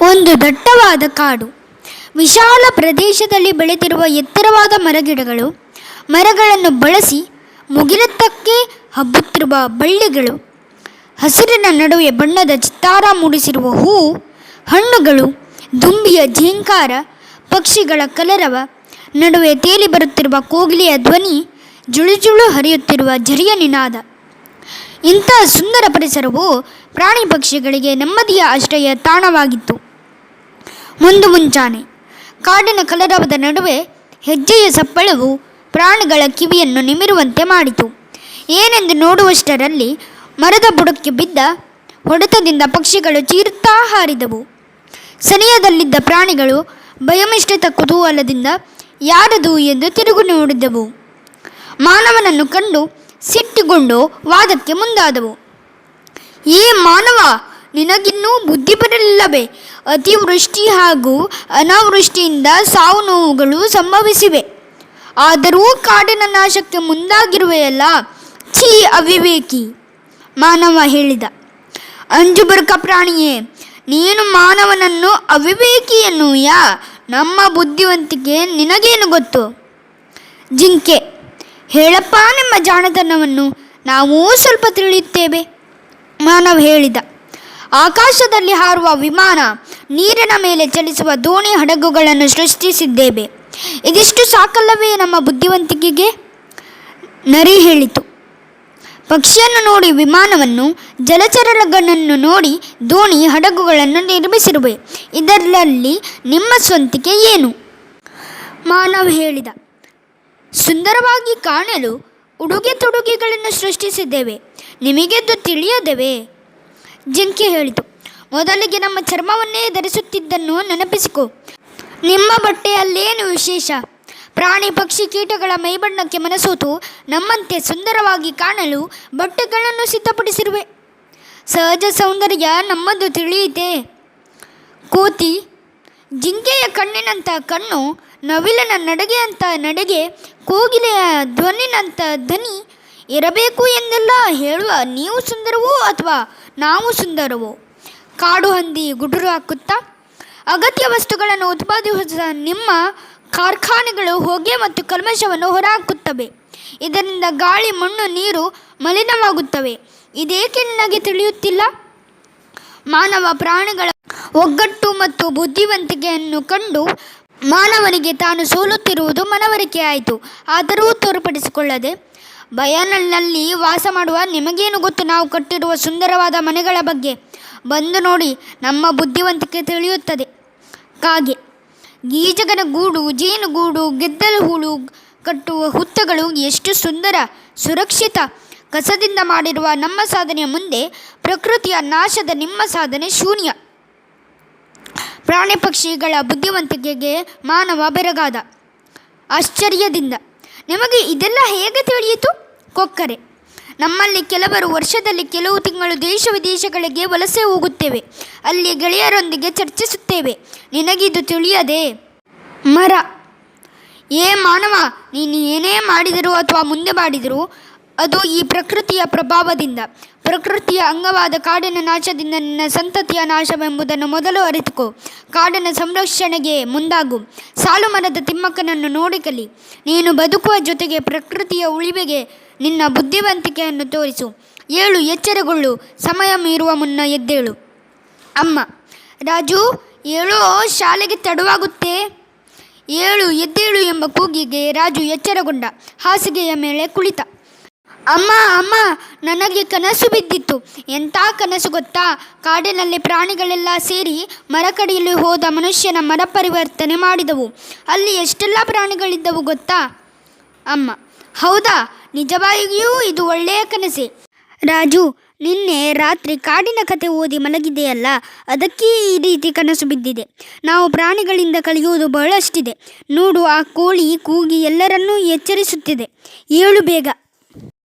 ಒಂದು ದಟ್ಟವಾದ ಕಾಡು. ವಿಶಾಲ ಪ್ರದೇಶದಲ್ಲಿ ಬೆಳೆದಿರುವ ಎತ್ತರವಾದ ಮರಗಿಡಗಳು. ಮರಗಳನ್ನು ಬಳಸಿ ಮುಗಿಲತ್ತಕ್ಕೆ ಹಬ್ಬುತ್ತಿರುವ ಬಳ್ಳಿಗಳು. ಹಸಿರಿನ ನಡುವೆ ಬಣ್ಣದ ಚಿತ್ತಾರ ಮೂಡಿಸಿರುವ ಹೂ, ಹಣ್ಣುಗಳು, ದುಂಬಿಯ ಝೇಂಕಾರ ಪಕ್ಷಿಗಳ ಕಲರವ, ನಡುವೆ ತೇಲಿ ಬರುತ್ತಿರುವ ಕೋಗಿಲೆಯ ಧ್ವನಿ ಜುಳುಜುಳು ಹರಿಯುತ್ತಿರುವ ಝರಿಯ ನಿನಾದ. ಇಂತಹ ಸುಂದರ ಪರಿಸರವು ಪ್ರಾಣಿ ಪಕ್ಷಿಗಳಿಗೆ ನೆಮ್ಮದಿಯ ಆಶ್ರಯ ತಾಣವಾಗಿತ್ತು. ಮುಂದು ಮುಂಚಾನೆ ಕಾಡಿನ ಕಲರವದ ನಡುವೆ ಹೆಜ್ಜೆಯ ಸಪ್ಪಳವು ಪ್ರಾಣಿಗಳ ಕಿವಿಯನ್ನು ನಿಮಿರುವಂತೆ ಮಾಡಿತು. ಏನೆಂದು ನೋಡುವಷ್ಟರಲ್ಲಿ ಮರದ ಬುಡಕ್ಕೆ ಬಿದ್ದ ಹೊಡೆತದಿಂದ ಪಕ್ಷಿಗಳು ಚೀರುತ್ತಾ ಹಾರಿದವು. ಸನಿಯದಲ್ಲಿದ್ದ ಪ್ರಾಣಿಗಳು ಭಯಮಿಷ್ಠಿತ ಕುತೂಹಲದಿಂದ ಯಾರದು ಎಂದು ತಿರುಗು ನೋಡಿದವು. ಮಾನವನನ್ನು ಕಂಡು ಸಿಟ್ಟಿಗೊಂಡು ವಾದಕ್ಕೆ ಮುಂದಾದವು. ಏ ಮಾನವ ನಿನಗಿನ್ನೂ ಬುದ್ಧಿ ಬರಲಿಲ್ಲವೇ ಅತಿವೃಷ್ಟಿ ಹಾಗೂ ಅನಾವೃಷ್ಟಿಯಿಂದ ಸಾವು ನೋವುಗಳು ಸಂಭವಿಸಿವೆ. ಆದರೂ ಕಾಡಿನ ನಾಶಕ್ಕೆ ಮುಂದಾಗಿರುವೆಯಲ್ಲ? ಛೀ, ಅವಿವೇಕಿ, ಮಾನವ ಹೇಳಿದ. ಅಂಜುಬರ್ಕ ಪ್ರಾಣಿಯೇ, ನೀನು ಮಾನವನನ್ನು ಅವಿವೇಕಿ ಎನ್ನುವ ನಮ್ಮ ಬುದ್ಧಿವಂತಿಕೆ ನಿನಗೇನು ಗೊತ್ತು? ಜಿಂಕೆ, ಹೇಳಪ್ಪ ನಿಮ್ಮ ಜಾಣತನವನ್ನು. ನಾವೂ ಸ್ವಲ್ಪ ತಿಳಿಯುತ್ತೇವೆ, ಮಾನವ ಹೇಳಿದ. ಆಕಾಶದಲ್ಲಿ ಹಾರುವ ವಿಮಾನ ನೀರಿನ ಮೇಲೆ ಚಲಿಸುವ ದೋಣಿ ಹಡಗುಗಳನ್ನು ಸೃಷ್ಟಿಸಿದ್ದೇವೆ. ಇದಿಷ್ಟು ಸಾಕಲ್ಲವೇ ನಮ್ಮ ಬುದ್ಧಿವಂತಿಕೆಗೆ? ನರಿ ಹೇಳಿತು. ಪಕ್ಷಿಯನ್ನು ನೋಡಿ, ವಿಮಾನವನ್ನು, ಜಲಚರಗಳನ್ನು ನೋಡಿ, ದೋಣಿ ಹಡಗುಗಳನ್ನು ನಿರ್ಮಿಸಿರುವೆ. ಇದರಲ್ಲಿ ನಿಮ್ಮ ಸ್ವಂತಿಕೆ ಏನು? ಮಾನವ ಹೇಳಿದ. ಸುಂದರವಾಗಿ ಕಾಣಲು ಉಡುಗೆ ತೊಡುಗೆಗಳನ್ನು ಸೃಷ್ಟಿಸಿದ್ದೇವೆ. ನಿಮಗೆದ್ದು ತಿಳಿಯದವೇ? ಜಿಂಕೆ ಹೇಳಿತು. ಮೊದಲಿಗೆ ನಮ್ಮ ಚರ್ಮವನ್ನೇ ಧರಿಸುತ್ತಿದ್ದನ್ನು ನೆನಪಿಸಿಕೊ. ನಿಮ್ಮ ಬಟ್ಟೆಯಲ್ಲೇನು ವಿಶೇಷ? ಪ್ರಾಣಿ, ಪಕ್ಷಿ, ಕೀಟಗಳ ಮೈಬಣ್ಣಕ್ಕೆ ಮನಸೋತು, ನಮ್ಮಂತೆ ಸುಂದರವಾಗಿ ಕಾಣಲು ಬಟ್ಟೆಗಳನ್ನು ಸಿದ್ಧಪಡಿಸಿರುವೆ. ಸಹಜ ಸೌಂದರ್ಯ ನಮ್ಮದು ತಿಳಿಯಿತೆ. ಕೋತಿ, ಜಿಂಕೆಯ ಕಣ್ಣಿನಂಥ ಕಣ್ಣು, ನವಿಲನ ನಡಗೆಯಂಥ ನಡಗೆ, ಕೋಗಿಲೆಯ ಧ್ವನಿನಂಥ ಧ್ವನಿ ಇರಬೇಕು ಎಂದೆಲ್ಲ ಹೇಳುವ ನೀವು ಸುಂದರವೋ ಅಥವಾ ನಾವು ಸುಂದರವೋ? ಕಾಡು ಹಂದಿ ಗುಡುರು ಹಾಕುತ್ತಾ? ಅಗತ್ಯ ವಸ್ತುಗಳನ್ನು ಉತ್ಪಾದಿಸುವ ನಿಮ್ಮ ಕಾರ್ಖಾನೆಗಳು ಹೊಗೆ ಮತ್ತು ಕಲ್ಮಶವನ್ನು ಹೊರಹಾಕುತ್ತವೆ. ಇದರಿಂದ ಗಾಳಿ, ಮಣ್ಣು, ನೀರು ಮಲಿನವಾಗುತ್ತವೆ. ಇದೇಕೆ ನಿನಗೆ ತಿಳಿಯುತ್ತಿಲ್ಲ? ಮಾನವ ಪ್ರಾಣಿಗಳ ಒಗ್ಗಟ್ಟು ಮತ್ತು ಬುದ್ಧಿವಂತಿಕೆಯನ್ನು ಕಂಡು ಮಾನವನಿಗೆ ತಾನು ಸೋಲುತ್ತಿರುವುದು ಮನವರಿಕೆಯಾಯಿತು. ಆದರೂ ತೋರ್ಪಡಿಸಿಕೊಳ್ಳದೆ ಬಯಲಿನಲ್ಲಿ ವಾಸ ಮಾಡುವ ನಿಮಗೇನು ಗೊತ್ತು? ನಾವು ಕಟ್ಟಿರುವ ಸುಂದರವಾದ ಮನೆಗಳ ಬಗ್ಗೆ. ಬಂದು ನೋಡಿ, ನಮ್ಮ ಬುದ್ಧಿವಂತಿಕೆ ತಿಳಿಯುತ್ತದೆ. ಕಾಗೆ. ಗೀಜಗನ ಗೂಡು ಜೇನುಗೂಡು ಗೆದ್ದಲು ಹೂಳು ಕಟ್ಟುವ ಹುತ್ತಗಳು ಎಷ್ಟು ಸುಂದರ, ಸುರಕ್ಷಿತ ಕಸದಿಂದ ಮಾಡಿರುವ ನಮ್ಮ ಸಾಧನೆಯ ಮುಂದೆ ಪ್ರಕೃತಿಯ ನಾಶದ ನಿಮ್ಮ ಸಾಧನೆ ಶೂನ್ಯ. ಪ್ರಾಣಿ ಪಕ್ಷಿಗಳ ಬುದ್ಧಿವಂತಿಕೆಗೆ ಮಾನವ ಬೆರಗಾದ ಆಶ್ಚರ್ಯದಿಂದ. ನಿಮಗೆ ಇದೆಲ್ಲ ಹೇಗೆ ತಿಳಿಯಿತು? ಕೊಕ್ಕರೆ. ನಮ್ಮಲ್ಲಿ ಕೆಲವರು ವರ್ಷದಲ್ಲಿ ಕೆಲವು ತಿಂಗಳು ದೇಶ ವಿದೇಶಗಳಿಗೆ ವಲಸೆ ಹೋಗುತ್ತೇವೆ. ಅಲ್ಲಿ ಗೆಳೆಯರೊಂದಿಗೆ ಚರ್ಚಿಸುತ್ತೇವೆ. ನಿನಗಿದು ತಿಳಿಯದೆ? ಮರ. ಏ ಮಾನವ, ನೀನು ಏನೇ ಮಾಡಿದರೂ ಅಥವಾ ಮುಂದೆ ಮಾಡಿದರೂ ಅದು ಈ ಪ್ರಕೃತಿಯ ಪ್ರಭಾವದಿಂದ, ಪ್ರಕೃತಿಯ ಅಂಗವಾದ ಕಾಡಿನ ನಾಶದಿಂದ ನಿನ್ನ ಸಂತತಿಯ ನಾಶವೆಂಬುದನ್ನು ಮೊದಲು ಅರಿತುಕೋ. ಕಾಡಿನ ಸಂರಕ್ಷಣೆಗೆ ಮುಂದಾಗು. ಸಾಲು ಮರದ ತಿಮ್ಮಕ್ಕನನ್ನು ನೋಡಿಕಲಿ ನೀನು ಬದುಕುವ ಜೊತೆಗೆ ಪ್ರಕೃತಿಯ ಉಳಿವೆಗೆ ನಿನ್ನ ಬುದ್ಧಿವಂತಿಕೆಯನ್ನು ತೋರಿಸು. ಏಳು, ಎಚ್ಚರಗೊಳ್ಳು. ಸಮಯ ಮೀರುವ ಮುನ್ನ ಎದ್ದೇಳು. ಅಮ್ಮ, ರಾಜು, ಏಳು, ಶಾಲೆಗೆ ತಡವಾಗುತ್ತೆ. ಏಳು, ಎದ್ದೇಳು ಎಂಬ ಕೂಗಿಗೆ ರಾಜು ಎಚ್ಚರಗೊಂಡ. ಹಾಸಿಗೆಯ ಮೇಲೆ ಕುಳಿತ. ಅಮ್ಮ ಅಮ್ಮ, ನನಗೆ ಕನಸು ಬಿದ್ದಿತ್ತು. ಎಂಥ ಕನಸು ಗೊತ್ತಾ? ಕಾಡಿನಲ್ಲಿ ಪ್ರಾಣಿಗಳೆಲ್ಲ ಸೇರಿ ಮರ ಕಡಿಯಲು ಹೋದ ಮನುಷ್ಯನ ಮರ ಪರಿವರ್ತನೆ ಮಾಡಿದವು. ಅಲ್ಲಿ ಎಷ್ಟೆಲ್ಲ ಪ್ರಾಣಿಗಳಿದ್ದವು ಗೊತ್ತಾ? ಅಮ್ಮ ಹೌದಾ? ನಿಜವಾಗಿಯೂ ಇದು ಒಳ್ಳೆಯ ಕನಸೆ. ರಾಜು, ನಿನ್ನೆ ರಾತ್ರಿ ಕಾಡಿನ ಕತೆ ಓದಿ ಮಲಗಿದೆಯಲ್ಲ ಅದಕ್ಕೆ ಈ ರೀತಿ ಕನಸು ಬಿದ್ದಿದೆ. ನಾವು ಪ್ರಾಣಿಗಳಿಂದ ಕಲಿಯುವುದು ಬಹಳಷ್ಟಿದೆ. ನೋಡು, ಆ ಕೋಳಿ, ಕೂಗಿ ಎಲ್ಲರನ್ನೂ ಎಚ್ಚರಿಸುತ್ತಿದೆ. ಏಳು ಬೇಗ.